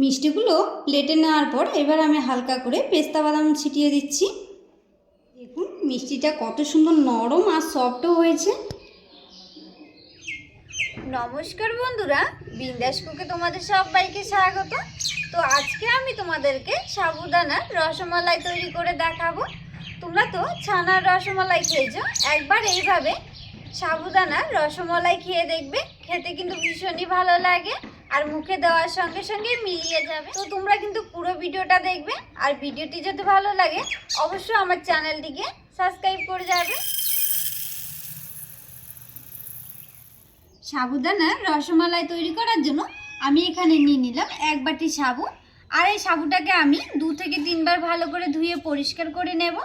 মিষ্টিগুলো প্লেটে নেওয়ার পর এবার আমি হালকা করে পেস্তা বাদাম ছিটিয়ে দিচ্ছি। দেখুন মিষ্টিটা কত সুন্দর নরম আর সফটও হয়েছে। নমস্কার বন্ধুরা বিন্দাস কুকে তোমাদের সবাইকে স্বাগত। তো আজকে আমি তোমাদেরকে সাবুদানার রসমালাই তৈরি করে দেখাবো। তোমরা তো ছানার রসমালাই খেয়েছো একবার এইভাবে সাবুদানার রসমালাই খেয়ে দেখবে খেতে কিন্তু ভীষণই ভালো লাগে। আর মুখে দেওয়ার সঙ্গে সঙ্গে মিলিয়ে যাবে। তো তোমরা কিন্তু পুরো ভিডিওটা দেখবে। আর ভিডিওটি যদি ভালো লাগে, অবশ্যই আমার চ্যানেলটিকে সাবস্ক্রাইব করে যাবে। সাবুদানার রসমালাই তৈরি করার জন্য আমি এখানে নিয়ে নিলাম এক বাটি সাবু। আর এই সাবুটাকে আমি দু থেকে তিনবার ভালো করে ধুয়ে পরিষ্কার করে নেব।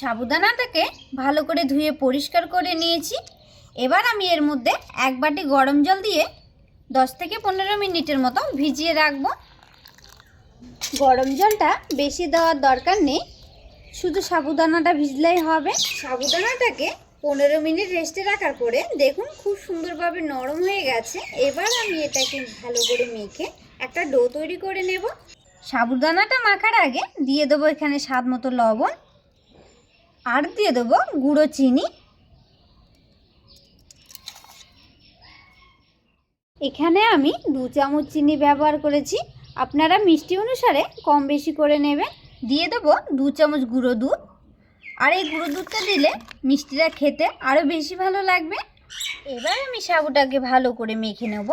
সাবুদানাটাকে ভালো করে ধুয়ে পরিষ্কার করে নিয়েছি। এবার আমি এর মধ্যে এক বাটি গরম জল দিয়ে দশ থেকে পনেরো মিনিটের মতো ভিজিয়ে রাখব। গরম জলটা বেশি দেওয়ার দরকার নেই, শুধু সাবুদানাটা ভিজলেই হবে। সাবুদানাটাকে পনেরো মিনিট রেস্টে রাখার পরে দেখুন খুব সুন্দরভাবে নরম হয়ে গেছে। এবার আমি এটাকে ভালো করে মেখে একটা ডো তৈরি করে নেব। সাবুদানাটা মাখার আগে দিয়ে দেবো এখানে স্বাদ মতো লবণ। আর দিয়ে দেবো গুঁড়ো চিনি। এখানে আমি দু চামচ চিনি ব্যবহার করেছি। আপনারা মিষ্টি অনুসারে কম বেশি করে নেবেন। দিয়ে দেবো দু চামচ গুঁড়ো দুধ। আর এই গুঁড়ো দুধটা দিলে মিষ্টিটা খেতে আরও বেশি ভালো লাগবে। এবার আমি সাবুটাকে ভালো করে মেখে নেব।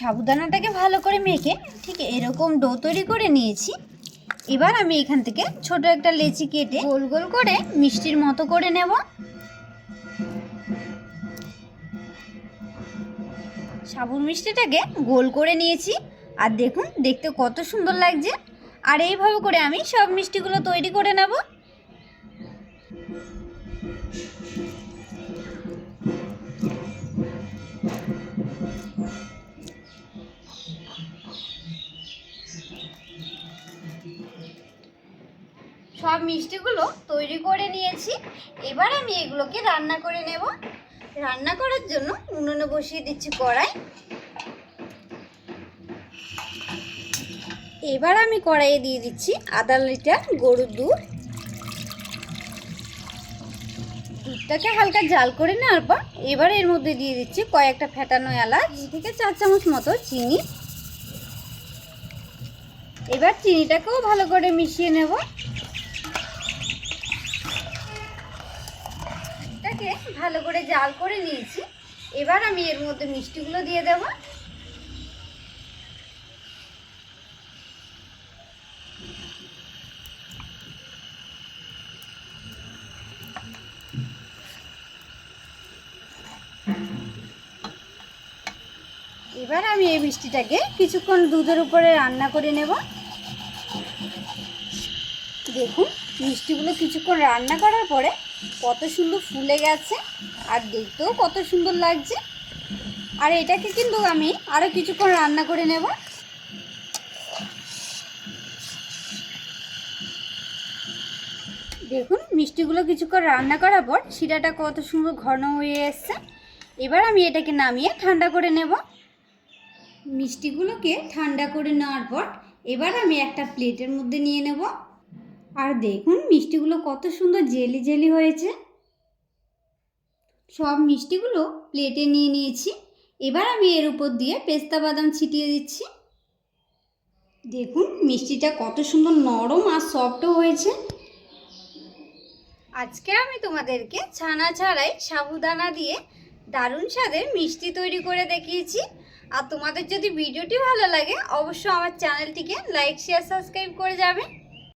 সাবুদানাটাকে ভালো করে মেখে ঠিক এরকম ডো তৈরি করে নিয়েছি। এবার আমি এখান থেকে ছোট একটা লেচি কেটে গোল গোল করে মিষ্টির মতো করে নেব। সাবুর মিষ্টিটাকে গোল করে নিয়েছি। আর দেখুন, দেখতে কত সুন্দর লাগছে। আর এইভাবে করে আমি সব মিষ্টিগুলো তৈরি করে নেব। মিষ্টিগুলো তৈরি করে নিয়েছি। এবার আমি এগুলোকে রান্না করে নেব। রান্না করার জন্য উনুনে বসিয়ে দিচ্ছি কড়াই। এবার আমি কড়াইয়ে দিয়ে দিচ্ছি আধা লিটার গরুর দুধ। দুধটাকে হালকা জাল করে নেওয়ার পর এবার এর মধ্যে দিয়ে দিচ্ছি কয়েকটা ফেটানো এলাচ থেকে চার চামচ মতো চিনি। এবার চিনিটাকেও ভালো করে মিশিয়ে নেব। এটাকে ভালো করে জাল করে নিয়েছি। এবার আমি এর মধ্যে মিষ্টিগুলো দিয়ে দেব। এবার আমি এই মিষ্টিটাকে কিছুক্ষণ দুধের উপরে রান্না করে নেব। দেখুন, মিষ্টিগুলো কিছুক্ষণ রান্না করার পরে কত সুন্দর ফুলে গেছে, আর দেখতেও কত সুন্দর লাগছে। আর এটাকে কিন্তু আমি আরও কিছুক্ষণ রান্না করে নেব। দেখুন, মিষ্টিগুলো কিছুক্ষণ রান্না করার পর শিরাটা কত সুন্দর ঘন হয়ে এসছে। এবার আমি এটাকে নামিয়ে ঠান্ডা করে নেব। মিষ্টিগুলোকে ঠান্ডা করে নেওয়ার পর এবার আমি একটা প্লেটের মধ্যে নিয়ে নেব। আর দেখুন মিষ্টিগুলো কত সুন্দর জেলি জেলি হয়েছে। সব মিষ্টিগুলো প্লেটে নিয়ে নিয়েছি। এবার আমি এর উপর দিয়ে পেস্তা বাদাম ছিটিয়ে দিচ্ছি। দেখুন মিষ্টিটা কত সুন্দর নরম আর সফটও হয়েছে। আজকে আমি তোমাদেরকে ছানা ছাড়াই সাবুদানা দিয়ে দারুণ স্বাদের মিষ্টি তৈরি করে দেখিয়েছি। আর তোমাদের যদি ভিডিওটি ভালো লাগে, অবশ্যই আমার চ্যানেলটিকে লাইক শেয়ার সাবস্ক্রাইব করে যাবে।